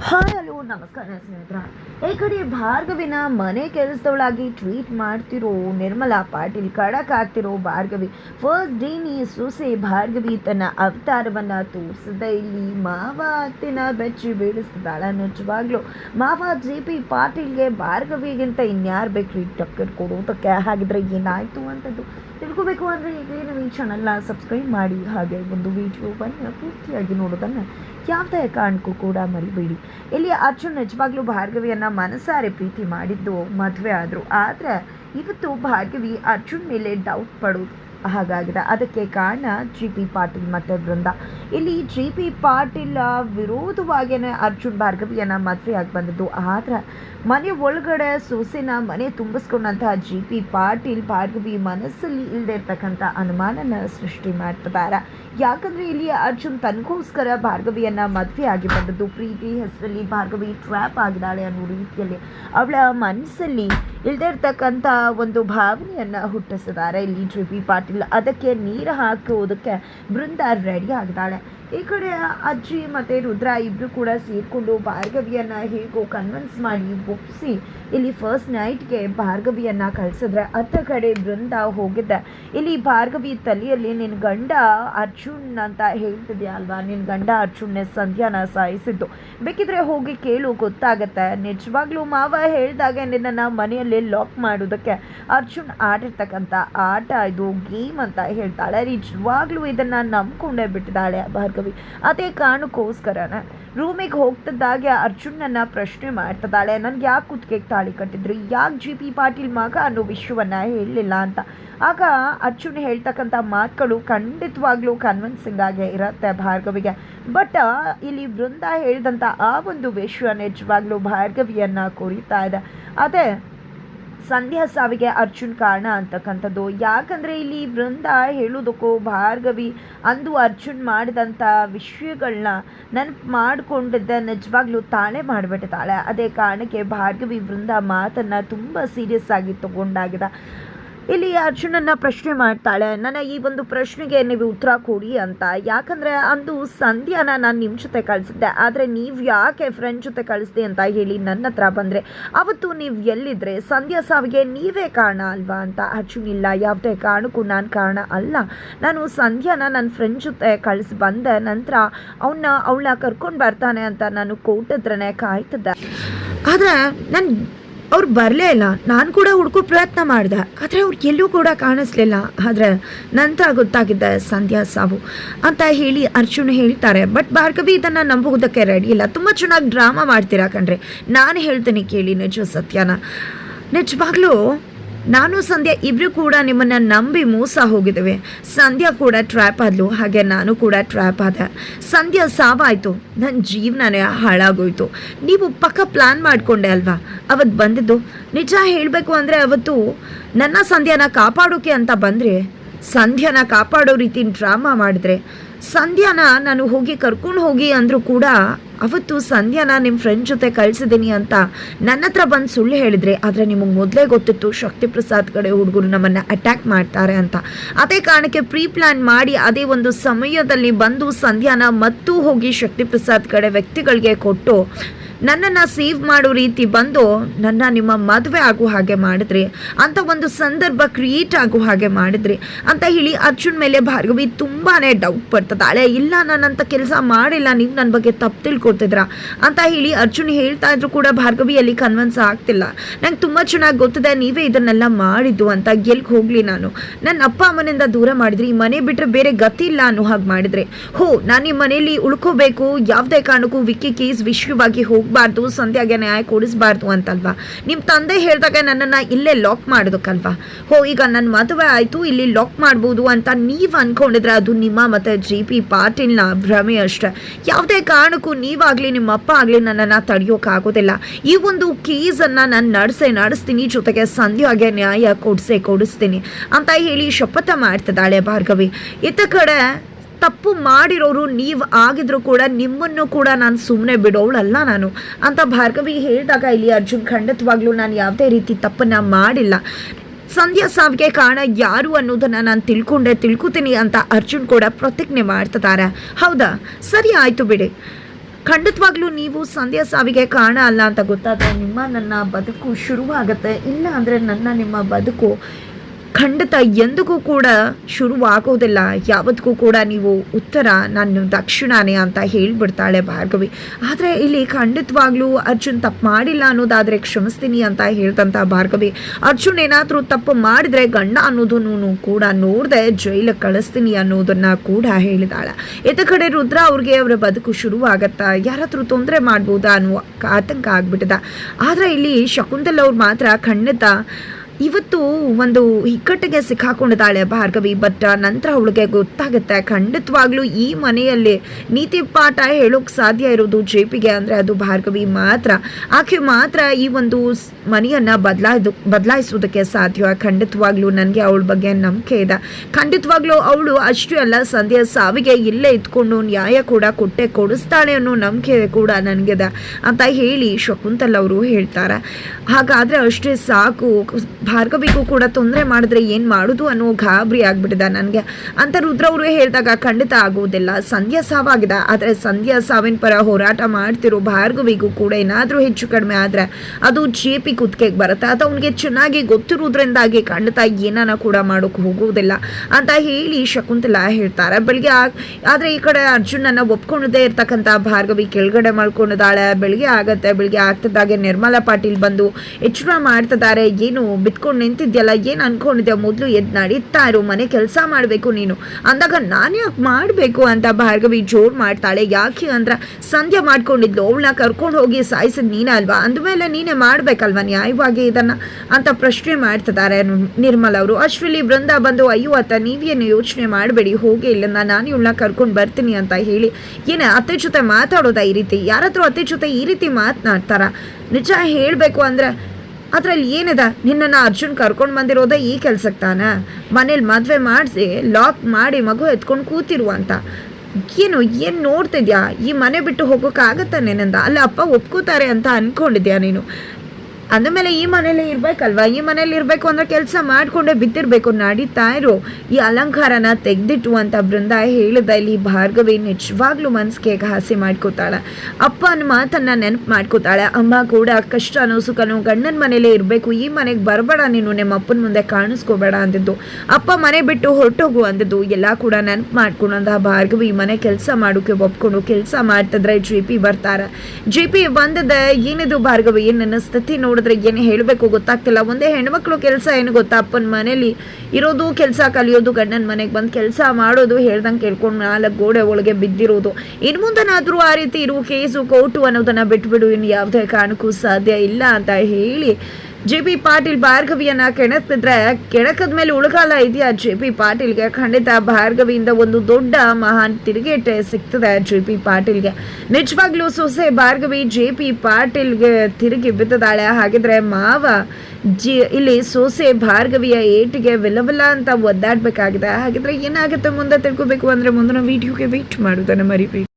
हाँ ನಮಸ್ಕಾರ ಸ್ನೇಹಿತರ. ಈ ಕಡೆ ಭಾರ್ಗವಿನ ಮನೆ ಕೆಲಸದವಳಾಗಿ ಟ್ವೀಟ್ ಮಾಡ್ತಿರೋ ನಿರ್ಮಲಾ ಪಾಟೀಲ್ ಖಡಕ್ ಆಗ್ತಿರೋ ಭಾರ್ಗವಿ ಫಸ್ಟ್ ಡೇ ನೀ ಸೊಸೆ ಭಾರ್ಗವಿ ತನ್ನ ಅವತಾರವನ್ನ ತೋರಿಸಿದ ಇಲ್ಲಿ ಮಾವ ಅತ್ತಿನ ಬೆಚ್ಚಿ ಬೀಳಿಸ್ತಿದ್ದಾಳ ನಿಜವಾಗ್ಲೂ. ಮಾವ ಜೆ ಪಿ ಪಾಟೀಲ್ಗೆ ಭಾರ್ಗವಿಗಿಂತ ಇನ್ಯಾರು ಬೇಕ್ರಿ ಟಕ್ಕರ್ ಕೊಡೋದಕ್ಕೆ ಹಾಗಿದ್ರೆ ಏನಾಯ್ತು ಅಂತದ್ದು ತಿಳ್ಕೊಬೇಕು ಅಂದರೆ ಈಗ ನೀವು ಈ ಚಾನಲ್ನ ಸಬ್ಸ್ಕ್ರೈಬ್ ಮಾಡಿ ಹಾಗೆ ಒಂದು ವಿಡಿಯೋವನ್ನು ಪೂರ್ತಿಯಾಗಿ ನೋಡೋದನ್ನು ಯಾವುದೇ ಕಾರಣಕ್ಕೂ ಕೂಡ ಮರಿಬೇಡಿ. ಇಲ್ಲಿ ಅರ್ಜುನ್ ನಿಜವಾಗ್ಲೂ ಭಾರ್ಗವಿಯನ್ನ ಮನಸಾರೆ ಪ್ರೀತಿ ಮಾಡಿದ್ದು ಮದುವೆ ಆದರು. ಆದರೆ ಇವತ್ತು ಭಾರ್ಗವಿ ಅರ್ಜುನ್ ಮೇಲೆ ಡೌಟ್ ಪಡೋದು ಹಾಗಾಗಿದೆ. ಅದಕ್ಕೆ ಕಾರಣ ಜಿ ಪಿ ಪಾಟೀಲ್ ಮತ್ತು ಬೃಂದ ಇಲ್ಲಿ ಜಿ ಪಿ ಪಾಟೀಲ್ ವಿರೋಧವಾಗಿಯೇ ಅರ್ಜುನ್ ಭಾರ್ಗವಿಯನ್ನ ಮದುವೆಯಾಗಿ ಬಂದದ್ದು. ಆದರೆ ಮನೆ ಒಳಗಡೆ ಸೊಸೆನ ಮನೆ ತುಂಬಿಸ್ಕೊಂಡಂತಹ ಜಿ ಪಿ ಪಾಟೀಲ್ ಭಾರ್ಗವಿ ಮನಸ್ಸಲ್ಲಿ ಇಲ್ಲದೆ ಇರ್ತಕ್ಕಂಥ ಅನುಮಾನನ ಸೃಷ್ಟಿ ಮಾಡ್ತಿದ್ದಾರೆ. ಯಾಕಂದರೆ ಇಲ್ಲಿ ಅರ್ಜುನ್ ತನಗೋಸ್ಕರ ಭಾರ್ಗವಿಯನ್ನು ಮದುವೆ ಆಗಿ ಬಂದದ್ದು. ಪ್ರೀತಿ ಹೆಸರಲ್ಲಿ ಭಾರ್ಗವಿ ಟ್ರ್ಯಾಪ್ ಆಗಿದ್ದಾಳೆ ಅನ್ನೋ ರೀತಿಯಲ್ಲಿ ಅವಳ ಮನಸ್ಸಲ್ಲಿ ಇಲ್ಲದೆ ಇರ್ತಕ್ಕಂಥ ಒಂದು ಭಾವನೆಯನ್ನು ಹುಟ್ಟಿಸಿದ್ದಾರೆ. ಇಲ್ಲಿ ಜಿ ಪಿ ಪಾಟೀಲ್ ಅದಕ್ಕೆ ನೀರು ಹಾಕುವುದಕ್ಕೆ ಬೃಂದ ರೆಡಿ ಆಗಿದ್ದಾಳೆ. ಈ ಕಡೆ ಅಜ್ಜಿ ಮತ್ತು ರುದ್ರ ಇಬ್ಬರು ಕೂಡ ಸೇರಿಕೊಂಡು ಭಾರ್ಗವಿಯನ್ನು ಹೇಗೋ ಕನ್ವಿನ್ಸ್ ಮಾಡಿ ಒಪ್ಪಿಸಿ. ಇಲ್ಲಿ ಫಸ್ಟ್ ನೈಟ್ಗೆ ಭಾರ್ಗವಿಯನ್ನು ಕಳಿಸಿದ್ರೆ ಅತ್ತ ಕಡೆ ಬೃಂದ ಹೋಗಿದ್ದೆ. ಇಲ್ಲಿ ಭಾರ್ಗವಿ ತಲೆಯಲ್ಲಿ ನಿನ್ನ ಗಂಡ ಅರ್ಜುನ್ ಅಂತ ಹೇಳ್ತಿದ್ಯಾ ಅಲ್ವಾ? ನಿನ್ನ ಗಂಡ ಅರ್ಜುನ್ನೇ ಸಂಧ್ಯಾನ ಸಾಯಿಸಿದ್ದು. ಬೇಕಿದ್ರೆ ಹೋಗಿ ಕೇಳು, ಗೊತ್ತಾಗತ್ತೆ. ನಿಜವಾಗ್ಲೂ ಮಾವ ಹೇಳಿದಾಗ ನಿನ್ನನ್ನು ಮನೆಯಲ್ಲಿ ಲಾಕ್ ಮಾಡೋದಕ್ಕೆ. ಅರ್ಜುನ್ ಆಡಿರ್ತಕ್ಕಂಥ ಆಟ ಇದು ಗೇಮ್ ಅಂತ ಹೇಳ್ತಾಳೆ. ನಿಜವಾಗ್ಲೂ ಇದನ್ನು ನಂಬ್ಕೊಂಡೇ ಬಿಟ್ಟಿದ್ದಾಳೆ ಭಾರ್ಗವಿ. ಅದೇ ಕಾರಣಕ್ಕೋಸ್ಕರನೇ ರೂಮಿಗೆ ಹೋಗ್ತಿದ್ದಾಗೆ ಅರ್ಜುನನ್ನ ಪ್ರಶ್ನೆ ಮಾಡ್ತಿದ್ದಾಳೆ. ನನ್ಗೆ ಯಾಕೆ ಕುತ್ತಿಗೆಗೆ ತಾಳಿ ಕಟ್ಟಿದ್ರು? ಯಾಕೆ ಜಿ ಪಿ ಪಾಟೀಲ್ ಮಗ ಅನ್ನೋ ವಿಷಯವನ್ನ ಹೇಳಲಿಲ್ಲ ಅಂತ? ಆಗ ಅರ್ಜುನ್ ಹೇಳ್ತಕ್ಕಂಥ ಮಾತುಗಳು ಖಂಡಿತವಾಗ್ಲೂ ಕನ್ವಿನ್ಸಿಂಗ್ ಆಗೇ ಇರುತ್ತೆ ಭಾರ್ಗವಿಗೆ. ಬಟ್, ಇಲ್ಲಿ ವೃಂದ ಹೇಳಿದಂಥ ಆ ಒಂದು ವಿಷಯ ನಿಜವಾಗ್ಲೂ ಭಾರ್ಗವಿಯನ್ನ ಕುರಿತಾ ಇದೆ. ಅದೇ ಸಂಧ್ಯಾ ಸಾವಿಗೆ ಅರ್ಜುನ್ ಕಾರಣ ಅಂತಕ್ಕಂಥದ್ದು. ಯಾಕಂದರೆ ಇಲ್ಲಿ ವೃಂದ ಹೇಳೋದಕ್ಕೋ ಭಾರ್ಗವಿ ಅಂದು ಅರ್ಜುನ್ ಮಾಡಿದಂಥ ವಿಷಯಗಳನ್ನ ನೆನಪು ಮಾಡಿಕೊಂಡಿದ್ದ ನಿಜವಾಗ್ಲೂ ತಾಳೆ ಮಾಡಿಬಿಟ್ಟಿದ್ದಾಳೆ. ಅದೇ ಕಾರಣಕ್ಕೆ ಭಾರ್ಗವಿ ವೃಂದ ಮಾತನ್ನು ತುಂಬ ಸೀರಿಯಸ್ ಆಗಿ ತಗೊಂಡಾಗಿದೆ. ಇಲ್ಲಿ ಅರ್ಜುನನ್ನ ಪ್ರಶ್ನೆ ಮಾಡ್ತಾಳೆ. ನನ್ನ ಈ ಒಂದು ಪ್ರಶ್ನೆಗೆ ನೀವು ಉತ್ತರ ಕೊಡಿ ಅಂತ. ಯಾಕಂದರೆ ಅಂದು ಸಂಧ್ಯಾನ ನಾನು ನಿಮ್ಮ ಜೊತೆ ಕಳಿಸಿದ್ದೆ. ಆದರೆ ನೀವು ಯಾಕೆ ಫ್ರೆಂಡ್ ಜೊತೆ ಕಳಿಸ್ದೆ ಅಂತ ಹೇಳಿ ನನ್ನ ಹತ್ರ ಬಂದರೆ, ಅವತ್ತು ನೀವು ಎಲ್ಲಿದ್ದರೆ ಸಂಧ್ಯಾ ಸಾವಿಗೆ ನೀವೇ ಕಾರಣ ಅಲ್ವಾ ಅಂತ. ಅರ್ಜುನ್, ಇಲ್ಲ, ಯಾವುದೇ ಕಾರಣಕ್ಕೂ ನಾನು ಕಾರಣ ಅಲ್ಲ. ನಾನು ಸಂಧ್ಯಾನ ನನ್ನ ಫ್ರೆಂಡ್ ಜೊತೆ ಕಳಿಸಿ ಬಂದ ನಂತರ ಅವನ್ನ ಅವಳನ್ನ ಕರ್ಕೊಂಡು ಬರ್ತಾನೆ ಅಂತ ನಾನು ಕೋಟತ್ರನೇ ಕಾಯ್ತಿದ್ದೆ. ಆದರೆ ನಾನು ಅವ್ರು ಬರಲೇ ಇಲ್ಲ. ನಾನು ಕೂಡ ಹುಡ್ಕೋ ಪ್ರಯತ್ನ ಮಾಡಿದೆ. ಆದರೆ ಅವ್ರು ಎಲ್ಲೂ ಕೂಡ ಕಾಣಿಸ್ಲಿಲ್ಲ. ಆದರೆ ನಂತರ ಗೊತ್ತಾಗಿದ್ದೆ ಸಂಧ್ಯಾ ಸಾವು ಅಂತ ಹೇಳಿ ಅರ್ಜುನ್ ಹೇಳ್ತಾರೆ. ಬಟ್ ಭಾರ್ಗವಿ ಇದನ್ನು ನಂಬುವುದಕ್ಕೆ ರೆಡಿ ಇಲ್ಲ. ತುಂಬ ಚೆನ್ನಾಗಿ ಡ್ರಾಮಾ ಮಾಡ್ತೀರಾ ಕಣ್ರಿ. ನಾನು ಹೇಳ್ತೀನಿ ಕೇಳಿ ನಿಜ ಸತ್ಯನ. ನಿಜವಾಗ್ಲೂ ನಾನು ಸಂಧ್ಯಾ ಇಬ್ಬರು ಕೂಡ ನಿಮ್ಮನ್ನು ನಂಬಿ ಮೋಸ ಹೋಗಿದ್ದೇವೆ. ಸಂಧ್ಯಾ ಕೂಡ ಟ್ರ್ಯಾಪ್ ಆದ್ಲು, ಹಾಗೆ ನಾನು ಕೂಡ ಟ್ರ್ಯಾಪ್ ಆದೆ. ಸಂಧ್ಯಾ ಸಾವಾಯಿತು ನನ್ನ ಜೀವನನೇ ಹಾಳಾಗೋಯ್ತು. ನೀವು ಪಕ್ಕ ಪ್ಲ್ಯಾನ್ ಮಾಡಿಕೊಂಡೆ ಅಲ್ವಾ? ಅವತ್ತು ಬಂದಿದ್ದು. ನಿಜ ಹೇಳಬೇಕು ಅಂದರೆ ಅವತ್ತು ನನ್ನ ಸಂಧ್ಯಾನ ಕಾಪಾಡೋಕೆ ಅಂತ ಬಂದರೆ ಸಂಧ್ಯಾನ ಕಾಪಾಡೋ ರೀತಿ ಡ್ರಾಮಾ ಮಾಡಿದ್ರೆ, ಸಂಧ್ಯಾನ ನಾನು ಹೋಗಿ ಕರ್ಕೊಂಡು ಹೋಗಿ ಅಂದರೂ ಕೂಡ, ಅವತ್ತು ಸಂಧ್ಯಾನ ನಿಮ್ಮ ಫ್ರೆಂಡ್ ಜೊತೆ ಕಳಿಸಿದ್ದೀನಿ ಅಂತ ನನ್ನ ಹತ್ರ ಬಂದು ಸುಳ್ಳು ಹೇಳಿದರೆ, ಆದರೆ ನಿಮಗೆ ಮೊದಲೇ ಗೊತ್ತಿತ್ತು ಶಕ್ತಿ ಪ್ರಸಾದ್ ಕಡೆ ಹುಡುಗರು ನಮ್ಮನ್ನು ಅಟ್ಯಾಕ್ ಮಾಡ್ತಾರೆ ಅಂತ. ಅದೇ ಕಾರಣಕ್ಕೆ ಪ್ರೀ ಪ್ಲ್ಯಾನ್ ಮಾಡಿ ಅದೇ ಒಂದು ಸಮಯದಲ್ಲಿ ಬಂದು ಸಂಧ್ಯಾನ ಮತ್ತೂ ಹೋಗಿ ಶಕ್ತಿ ಪ್ರಸಾದ್ ಕಡೆ ವ್ಯಕ್ತಿಗಳಿಗೆ ಕೊಟ್ಟು ನನ್ನನ್ನು ಸೇವ್ ಮಾಡೋ ರೀತಿ ಬಂದು ನನ್ನ ನಿಮ್ಮ ಮದುವೆ ಆಗೋ ಹಾಗೆ ಮಾಡಿದ್ರಿ, ಅಂತ ಒಂದು ಸಂದರ್ಭ ಕ್ರಿಯೇಟ್ ಆಗೋ ಹಾಗೆ ಮಾಡಿದ್ರಿ ಅಂತ ಹೇಳಿ ಅರ್ಜುನ್ ಮೇಲೆ ಭಾರ್ಗವಿ ತುಂಬಾ ಡೌಟ್ ಪಡ್ತದಾಳೆ ಇಲ್ಲ, ನಾನಂತ ಕೆಲಸ ಮಾಡಿಲ್ಲ, ನೀವು ನನ್ನ ಬಗ್ಗೆ ತಪ್ಪು ತಿಳ್ಕೊತಿದ್ರ ಅಂತ ಹೇಳಿ ಅರ್ಜುನ್ ಹೇಳ್ತಾ ಇದ್ರು ಕೂಡ ಭಾರ್ಗವಿಯಲ್ಲಿ ಕನ್ವಿನ್ಸ್ ಆಗ್ತಿಲ್ಲ. ನಂಗೆ ತುಂಬ ಚೆನ್ನಾಗಿ ಗೊತ್ತಿದೆ, ನೀವೇ ಇದನ್ನೆಲ್ಲ ಮಾಡಿದ್ದು ಅಂತ ಎಲ್ಗೆ ಹೋಗಲಿ ನಾನು. ನನ್ನ ಅಪ್ಪ ಅಮ್ಮನಿಂದ ದೂರ ಮಾಡಿದ್ರಿ, ಈ ಮನೆ ಬಿಟ್ಟರೆ ಬೇರೆ ಗತಿ ಇಲ್ಲ ಅನ್ನೋ ಹಾಗೆ ಮಾಡಿದ್ರೆ. ಹೋ, ನಾನು ಈ ಮನೆಯಲ್ಲಿ ಉಳ್ಕೋಬೇಕು, ಯಾವುದೇ ಕಾರಣಕ್ಕೂ ವಿಕ್ಕಿ ಕೇಸ್ ವಿಷಯವಾಗಿ ಹೋಗಬಾರ್ದು ಸಂಧ್ಯಾಗೆ ನ್ಯಾಯ ಕೊಡಿಸ್ಬಾರ್ದು ಅಂತಲ್ವಾ? ನಿಮ್ಮ ತಂದೆ ಹೇಳಿದಾಗ ನನ್ನನ್ನು ಇಲ್ಲೇ ಲಾಕ್ ಮಾಡೋದಕ್ಕಲ್ವಾ? ಹೋ, ಈಗ ನನ್ನ ಮದುವೆ ಆಯಿತು, ಇಲ್ಲಿ ಲಾಕ್ ಮಾಡ್ಬೋದು ಅಂತ ನೀವು ಅಂದ್ಕೊಂಡಿದ್ರೆ ಅದು ನಿಮ್ಮ ಮತ್ತು ಜಿ ಪಿ ಪಾಟೀಲ್ನ ಭ್ರಮೆ ಅಷ್ಟೇ. ಯಾವುದೇ ಕಾರಣಕ್ಕೂ ನೀವಾಗಲಿ ನಿಮ್ಮ ಅಪ್ಪ ಆಗಲಿ ನನ್ನನ್ನು ತಡೆಯೋಕ್ಕಾಗೋದಿಲ್ಲ ಈ ಒಂದು ಕೇಸನ್ನು ನಾನು ನಡೆಸೇ, ನಡೆಸ್ತೀನಿ, ಜೊತೆಗೆ ಸಂಧ್ಯಾಗೆ ನ್ಯಾಯ ಕೊಡಿಸೇ, ಕೊಡಿಸ್ತೀನಿ. ಅಂತ ಹೇಳಿ ಶಪಥ ಮಾಡ್ತಿದ್ದಾಳೆ ಭಾರ್ಗವಿ. ಇತ್ತ ಕಡೆ ತಪ್ಪು ಮಾಡಿರೋರು ನೀವು ಆಗಿದ್ರು ಕೂಡ ನಿಮ್ಮನ್ನು ಕೂಡ ನಾನು ಸುಮ್ಮನೆ ಬಿಡೋವಳಲ್ಲ ನಾನು. ಅಂತ ಭಾರ್ಗವಿ ಹೇಳಿದಾಗ ಇಲ್ಲಿ ಅರ್ಜುನ್ ಖಂಡಿತವಾಗ್ಲೂ ನಾನು ಯಾವುದೇ ರೀತಿ ತಪ್ಪನ್ನು ಮಾಡಿಲ್ಲ. ಸಂಧ್ಯಾ ಸಾವಿಗೆ ಕಾರಣ ಯಾರು ಅನ್ನೋದನ್ನು ನಾನು ತಿಳ್ಕೊಂಡೆ ತಿಳ್ಕೊತೀನಿ ಅಂತ ಅರ್ಜುನ್ ಕೂಡ ಪ್ರತಿಜ್ಞೆ ಮಾಡ್ತಿದ್ದಾರೆ. ಹೌದಾ? ಸರಿ ಆಯಿತು ಬಿಡಿ. ಖಂಡಿತವಾಗ್ಲೂ ನೀವು ಸಂಧ್ಯಾ ಸಾವಿಗೆ ಕಾರಣ ಅಲ್ಲ ಅಂತ ಗೊತ್ತಾದರೆ ನಿಮ್ಮ ನನ್ನ ಬದುಕು ಶುರುವಾಗುತ್ತೆ. ಇಲ್ಲ ಅಂದರೆ ನನ್ನ ನಿಮ್ಮ ಬದುಕು ಖಂಡಿತ ಎಂದಿಗೂ ಕೂಡ ಶುರುವಾಗೋದಿಲ್ಲ. ಯಾವತ್ತಿಗೂ ಕೂಡ ನೀವು ಉತ್ತರ, ನಾನು ದಕ್ಷಿಣನೇ ಅಂತ ಹೇಳಿಬಿಡ್ತಾಳೆ ಭಾರ್ಗವಿ. ಆದರೆ ಇಲ್ಲಿ ಖಂಡಿತವಾಗ್ಲೂ ಅರ್ಜುನ್ ತಪ್ಪು ಮಾಡಿಲ್ಲ ಅನ್ನೋದಾದರೆ ಕ್ಷಮಿಸ್ತೀನಿ ಅಂತ ಹೇಳ್ತಂತ ಭಾರ್ಗವಿ. ಅರ್ಜುನ್ ಏನಾದರೂ ತಪ್ಪು ಮಾಡಿದರೆ ಗಂಡ ಅನ್ನೋದನ್ನು ಕೂಡ ನೋಡಿದೆ ಜೈಲಿಗೆ ಕಳಿಸ್ತೀನಿ ಅನ್ನೋದನ್ನು ಕೂಡ ಹೇಳಿದಾಳೆ. ಇತ್ತ ಕಡೆ ರುದ್ರ ಅವ್ರಿಗೆ ಅವರ ಬದುಕು ಶುರುವಾಗತ್ತಾ? ಯಾರಾದರೂ ತೊಂದರೆ ಮಾಡ್ಬೋದಾ ಅನ್ನುವ ಆತಂಕ ಆಗ್ಬಿಟ್ಟಿದೆ. ಆದರೆ ಇಲ್ಲಿ ಶಕುಂತಲ್ ಅವ್ರು ಮಾತ್ರ ಖಂಡಿತ ಇವತ್ತು ಒಂದು ಇಕ್ಕಟ್ಟಿಗೆ ಸಿಕ್ಕಾಕೊಂಡಿದ್ದಾಳೆ ಭಾರ್ಗವಿ ಬಟ್ ನಂತರ ಅವಳಿಗೆ ಗೊತ್ತಾಗುತ್ತೆ. ಖಂಡಿತವಾಗ್ಲೂ ಈ ಮನೆಯಲ್ಲಿ ನೀತಿ ಪಾಠ ಹೇಳೋಕೆ ಸಾಧ್ಯ ಇರೋದು ಜೇಪಿಗೆ ಅಂದರೆ ಅದು ಭಾರ್ಗವಿ ಮಾತ್ರ. ಆಕೆ ಮಾತ್ರ ಈ ಒಂದು ಮನೆಯನ್ನ ಬದಲಾಯ್ದು, ಬದಲಾಯಿಸೋದಕ್ಕೆ ಸಾಧ್ಯ. ಖಂಡಿತವಾಗ್ಲೂ ನನಗೆ ಅವಳ ಬಗ್ಗೆ ನಂಬಿಕೆ ಇದೆ. ಖಂಡಿತವಾಗ್ಲೂ ಅವಳು ಅಷ್ಟೇ ಅಲ್ಲ, ಸಂಧ್ಯಾ ಸಾವಿಗೆ ಇಲ್ಲೇ ಇದ್ಕೊಂಡು ನ್ಯಾಯ ಕೂಡ ಕೊಟ್ಟೆ ಕೊಡಿಸ್ತಾಳೆ ಅನ್ನೋ ನಂಬಿಕೆ ಕೂಡ ನನಗಿದೆ ಅಂತ ಹೇಳಿ ಶಕುಂತಲ್ ಅವರು ಹೇಳ್ತಾರೆ. ಹಾಗಾದ್ರೆ ಅಷ್ಟೇ ಸಾಕು. ಭಾರ್ಗವಿಗೂ ಕೂಡ ತೊಂದರೆ ಮಾಡಿದ್ರೆ ಏನು ಮಾಡೋದು ಅನ್ನೋ ಗಾಬರಿ ಆಗಿಬಿಟ್ಟಿದೆ. ನನಗೆ ಅಂತ ರುದ್ರ ಅವರು ಹೇಳಿದಾಗ ಖಂಡಿತ ಆಗುವುದಿಲ್ಲ. ಸಂಧ್ಯಾ ಸಾವಾಗಿದೆ. ಆದರೆ ಸಂಧ್ಯಾ ಸಾವಿನ ಪರ ಹೋರಾಟ ಮಾಡ್ತಿರೋ ಭಾರ್ಗವಿಗೂ ಕೂಡ ಏನಾದರೂ ಹೆಚ್ಚು ಕಡಿಮೆ ಆದರೆ ಅದು ಜೆ ಪಿ ಕುತ್ತಿಗೆಗೆ ಬರುತ್ತೆ. ಅದು ಅವನಿಗೆ ಚೆನ್ನಾಗಿ ಗೊತ್ತಿರೋದ್ರಿಂದಾಗಿ ಖಂಡಿತ ಏನನ್ನ ಕೂಡ ಮಾಡೋಕೆ ಹೋಗುವುದಿಲ್ಲ ಅಂತ ಹೇಳಿ ಶಕುಂತಲ ಹೇಳ್ತಾರೆ. ಬೆಳಿಗ್ಗೆ ಆದರೆ ಈ ಕಡೆ ಅರ್ಜುನನ್ನ ಒಪ್ಕೊಂಡದೇ ಇರ್ತಕ್ಕಂಥ ಭಾರ್ಗವಿ ಕೆಳಗಡೆ ಮಾಡ್ಕೊಂಡಿದ್ದಾಳೆ ಬೆಳಿಗ್ಗೆ ಆಗತ್ತೆ. ಬೆಳಿಗ್ಗೆ ಆಗ್ತಿದ್ದಾಗೆ ನಿರ್ಮಲಾ ಪಾಟೀಲ್ ಬಂದು ಎಚ್ಚರ ಮಾಡ್ತಿದ್ದಾರೆ. ಏನು ಬಿತ್ಕೊಂಡು ನಿಂತಿದ್ಯಲ್ಲ, ಏನು ಅನ್ಕೊಂಡಿದ್ಯಾ ಮೊದಲು ಎದ್ದು ನಡೀತಾ ಇರು, ಮನೆ ಕೆಲಸ ಮಾಡಬೇಕು ನೀನು. ಅಂದಾಗ ನಾನು ಯಾಕೆ ಮಾಡಬೇಕು ಅಂತ ಭಾರ್ಗವಿ ಜೋರು ಮಾಡ್ತಾಳೆ. ಯಾಕೆ ಅಂದ್ರೆ ಸಂಧ್ಯಾ ಮಾಡ್ಕೊಂಡಿದ್ಲು ಅವಳನ್ನ ಕರ್ಕೊಂಡು ಹೋಗಿ ಸಾಯಿಸಿದ ನೀನೇ ಅಲ್ವಾ? ಅಂದಮೇಲೆ ನೀನೇ ಮಾಡಬೇಕಲ್ವ ನ್ಯಾಯವಾಗಿ ಇದನ್ನು? ಅಂತ ಪ್ರಶ್ನೆ ಮಾಡ್ತಿದ್ದಾರೆ ನಿರ್ಮಲ ಅವರು. ಅಷ್ಟರಲ್ಲಿ ಬೃಂದ ಬಂದು, ಅಯ್ಯೋ ಅತ್ತ, ನೀವೇನು ಯೋಚನೆ ಮಾಡಬೇಡಿ, ಹೋಗಿ ಇಲ್ಲಿಂದ ನಾನು ಇವಳನ್ನ ಕರ್ಕೊಂಡು ಬರ್ತೀನಿ ಅಂತ ಹೇಳಿ. ಏನೇ ಅತ್ತೆ ಜೊತೆ ಮಾತಾಡೋದಾ ಈ ರೀತಿ? ಯಾರಾದರೂ ಅತ್ತೆ ಜೊತೆ ಈ ರೀತಿ ಮಾತನಾಡ್ತಾರ? ನಿಜ ಹೇಳಬೇಕು ಅಂದ್ರೆ ಅದ್ರಲ್ಲಿ ಏನಿದೆ? ನಿನ್ನನ್ನು ಅರ್ಜುನ್ ಕರ್ಕೊಂಡು ಬಂದಿರೋದೇ ಈ ಕೆಲ್ಸಕ್ಕೆ ತಾನ? ಮನೇಲಿ ಮದುವೆ ಮಾಡಿಸಿ ಲಾಕ್ ಮಾಡಿ ಮಗು ಎತ್ಕೊಂಡು ಕೂತಿರು ಅಂತ. ಏನು ಏನು ನೋಡ್ತಿದ್ಯಾ? ಈ ಮನೆ ಬಿಟ್ಟು ಹೋಗೋಕ್ಕಾಗತ್ತಾ ನಿನ್ನಿಂದ ಅಲ್ಲ ಅಪ್ಪ ಒಪ್ಕೋತಾರೆ ಅಂತ ಅಂದ್ಕೊಂಡಿದ್ಯಾ ನೀನು? ಅಂದಮೇಲೆ ಈ ಮನೇಲಿ ಇರಬೇಕಲ್ವಾ? ಈ ಮನೇಲಿ ಇರಬೇಕು ಅಂದ್ರೆ ಕೆಲಸ ಮಾಡಿಕೊಂಡೇ ಬಿತ್ತಿರಬೇಕು ನಡೀತಾ ಇರು. ಈ ಅಲಂಕಾರನ ತೆಗ್ದಿಟ್ಟು ಅಂತ ಬೃಂದ ಹೇಳಿದ ಇಲ್ಲಿ ಭಾರ್ಗವಿ ನಿಜವಾಗ್ಲೂ ಮನಸ್ಸಿಗೆ ಹಾಸಿ ಮಾಡ್ಕೋತಾಳೆ. ಅಪ್ಪನ ಮಾತನ್ನ ನೆನಪು ಮಾಡ್ಕೋತಾಳೆ. ಅಮ್ಮ ಕೂಡ ಕಷ್ಟನೋ ಸುಖನೋ ಗಂಡನ ಮನೇಲೇ ಇರಬೇಕು. ಈ ಮನೆಗೆ ಬರಬೇಡ ನೀನು. ನಿಮ್ಮ ಅಪ್ಪನ ಮುಂದೆ ಕಾಣಿಸ್ಕೋಬೇಡ ಅಂದಿದ್ದು. ಅಪ್ಪ ಮನೆ ಬಿಟ್ಟು ಹೊರಟೋಗು ಅಂದಿದ್ದು. ಎಲ್ಲ ಕೂಡ ನೆನಪು ಮಾಡ್ಕೊಂಡಂತಹ ಭಾರ್ಗವಿ ಮನೆ ಕೆಲಸ ಮಾಡೋಕೆ ಒಪ್ಕೊಂಡು ಕೆಲಸ ಮಾಡ್ತಿದ್ರೆ ಜಿ ಪಿ ಬರ್ತಾರೆ. ಜಿ ಪಿ ಬಂದದ. ಏನಿದು ಭಾರ್ಗವಿ? ನನ್ನ ಸ್ಥಿತಿ ನೋಡಿದ್ರೆ ಏನು ಹೇಳಬೇಕು ಗೊತ್ತಾಗ್ತಿಲ್ಲ. ಒಂದೇ ಹೆಣ್ಮಕ್ಳು ಕೆಲಸ ಏನು ಗೊತ್ತಾ? ಅಪ್ಪನ ಮನೇಲಿ ಇರೋದು ಕೆಲಸ, ಕಲಿಯೋದು, ಗಂಡನ ಮನೆಗೆ ಬಂದು ಕೆಲಸ ಮಾಡೋದು ಹೇಳ್ದಂಗೆ ಕೇಳ್ಕೊಂಡು ನಾಲ್ಕು ಗೋಡೆ ಒಳಗೆ ಬಿದ್ದಿರೋದು. ಇನ್ನು ಮುಂದನಾದರೂ ಆ ರೀತಿ ಇರುವ ಕೇಸು ಕೋರ್ಟು ಅನ್ನೋದನ್ನು ಬಿಟ್ಬಿಡು. ಇನ್ನು ಯಾವುದೇ ಕಾರಣಕ್ಕೂ ಸಾಧ್ಯ ಇಲ್ಲ ಅಂತ ಹೇಳಿ ಜೆ ಪಿ ಪಾಟೀಲ್ ಭಾರ್ಗವಿಯನ್ನ ಕೆಣಕ್ತಿದ್ರೆ ಕೆಣಕದ ಮೇಲೆ ಉಳಗಾಲ ಇದೆಯಾ? ಜೆ ಪಿ ಪಾಟೀಲ್ಗೆ ಖಂಡಿತ ಭಾರ್ಗವಿಯಿಂದ ಒಂದು ದೊಡ್ಡ ಮಹಾನ್ ತಿರುಗೇಟೆ ಸಿಗ್ತದೆ ಜೆ ಪಿ ಪಾಟೀಲ್ಗೆ. ನಿಜವಾಗ್ಲೂ ಸೊಸೆ ಭಾರ್ಗವಿ ಜೆ ಪಿ ಪಾಟೀಲ್ಗೆ ತಿರುಗಿ ಬಿದ್ದದಾಳೆ. ಹಾಗಿದ್ರೆ ಮಾವ ಜಿ, ಇಲ್ಲಿ ಸೊಸೆ ಭಾರ್ಗವಿಯ ಏಟಿಗೆ ವಿಲವಿಲ್ಲ ಅಂತ ಒದ್ದಾಡ್ಬೇಕಾಗಿದೆ. ಹಾಗಿದ್ರೆ ಏನಾಗುತ್ತೆ ಮುಂದೆ ತಿಳ್ಕೋಬೇಕು ಅಂದ್ರೆ ಮುಂದಿನ ವಿಡಿಯೋಗೆ ವೇಟ್ ಮಾಡುದನ್ನು ಮರಿಬೇಕು